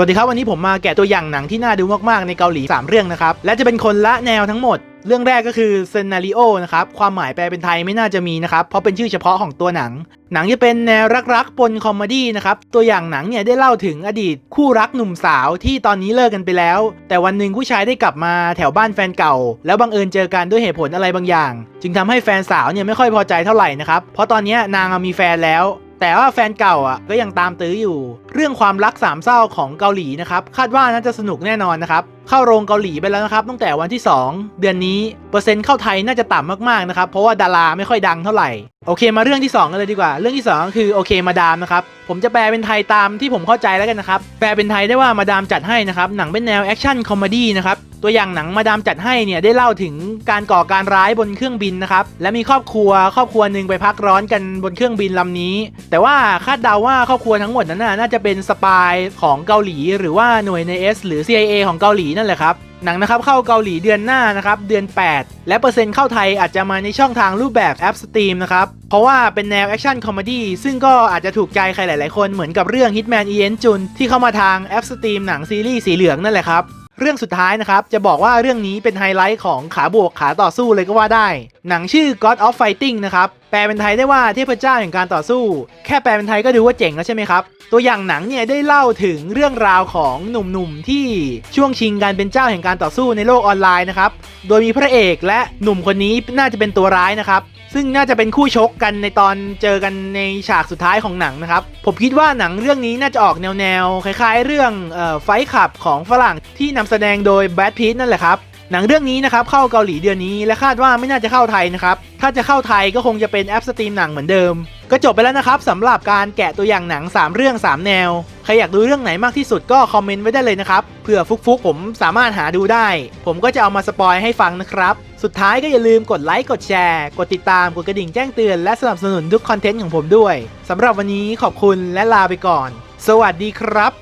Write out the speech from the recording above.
สวัสดีครับ วันนี้ผมมาแกะตัวอย่างหนังที่น่าดูมากๆในเกาหลี 3 เรื่องนะครับ และจะเป็นคนละแนวทั้งหมด เรื่องแรกก็คือเซนาริโอนะครับ ความหมายแปลเป็นไทยไม่น่าจะมีนะครับ เพราะเป็นชื่อเฉพาะของตัวหนัง หนังจะเป็นแนวรักๆปนคอมเมดี้นะครับ ตัวอย่างหนังเนี่ยได้เล่าถึงอดีตคู่รักหนุ่มสาวที่ตอนนี้เลิกกันไปแล้ว แต่วันหนึ่งผู้ชายได้กลับมาแถวบ้านแฟนเก่า แล้วบังเอิญเจอกันด้วยเหตุผลอะไรบางอย่าง จึงทำให้แฟนสาวเนี่ยไม่ค่อยพอใจเท่าไหร่นะครับเพราะตอนนี้นางมีแฟนแล้ว แต่ว่าแฟนเก่าอะก็ยังตามตื้ออยู่ เรื่องความรักสามเศร้าของเกาหลีนะครับ คาดว่าน่าจะสนุกแน่นอนนะครับ เข้าโรงเกาหลีไปแล้วนะครับตั้งแต่วันที่ 2 เดือนนี้ เปอร์เซ็นต์เข้าไทยน่าจะต่ำมากๆนะครับ เพราะว่าดาราไม่ค่อยดังเท่าไหร่ โอเคมาเรื่องที่ 2 กันเลยดีกว่า เรื่องที่2ก็คือโอเคมาดามนะครับ ผมจะแปลเป็นไทยตามที่ผมเข้าใจแล้วกันนะครับ แปลเป็นไทยได้ว่ามาดามจัดให้นะครับ หนังเป็นแนวแอคชั่นคอมเมดี้นะครับ ตัวอย่างหนังมาดามจัดให้เนี่ยได้เล่าถึงการก่อการร้ายบนเครื่องบินนะครับ และมีครอบครัวครอบครัวหนึ่งไปพักร้อนกันบนเครื่องบินลำนี้ แต่ว่าคาดเดาว่าครอบครัวทั้งหมดนั้นน่าจะเป็นสปายของเกาหลี หรือว่าหน่วยใน S หรือ CIA ของเกาหลีนั่นแหละครับหนังนะครับเข้าเกาหลีเดือนหน้านะครับเดือน 8 และเปอร์เซ็นต์เข้าไทยอาจจะมาในช่องทางรูปแบบแอปสตรีมนะครับ เพราะว่าเป็นแนวแอคชั่นคอมเมดี้ซึ่งก็อาจจะถูกใจใครหลาย ๆ คนเหมือนกับเรื่อง Hitman e n จุนที่เข้ามาทางแอปสตรีมหนังซีรีส์สีเหลืองนั่นแหละครับ เรื่องสุดท้ายนะครับ จะบอกว่าเรื่องนี้เป็นไฮไลท์ของขาบวกขาต่อสู้เลยก็ว่าได้ หนังชื่อ God of Fighting นะครับ แปลเป็นไทยได้ว่าเทพเจ้าแห่งการต่อสู้ แค่แปลเป็นไทยก็ดูว่าเจ๋งแล้วใช่ไหมครับ ตัวอย่างหนังเนี่ยได้เล่าถึงเรื่องราวของหนุ่มๆ ที่ช่วงชิงการเป็นเจ้าแห่งการต่อสู้ในโลกออนไลน์นะครับ โดยมีพระเอกและหนุ่มคนนี้น่าจะเป็นตัวร้ายนะครับซึ่งน่าจะเป็นคู่ชกกันในตอนเจอกันในฉากสุดท้ายของหนังนะครับ ผมคิดว่าหนังเรื่องนี้น่าจะออกแนวๆคล้ายๆ เรื่องไฟขับของฝรั่งที่นำแสดงโดยแบทพีทนั่นแหละครับหนังเรื่องนี้นะครับเข้าเกาหลีเดือนนี้และคาดว่าไม่น่าจะเข้าไทยนะครับ ถ้าจะเข้าไทยก็คงจะเป็นแอปสตรีมหนังเหมือนเดิม ก็จบไปแล้วนะครับสำหรับการแกะตัวอย่างหนัง 3 เรื่อง 3 แนว ใครอยากดูเรื่องไหนมากที่สุดก็คอมเมนต์ไว้ได้เลยนะครับเผื่อฟุกๆ ผมสามารถหาดูได้ ผมก็จะเอามาสปอยให้ฟังนะครับ สุดท้ายก็อย่าลืมกดไลค์กดแชร์ กดติดตามกดกระดิ่งแจ้งเตือนและสนับสนุนทุกคอนเทนต์ของผมด้วยสำหรับวันนี้ขอบคุณและลาไปก่อน สวัสดีครับ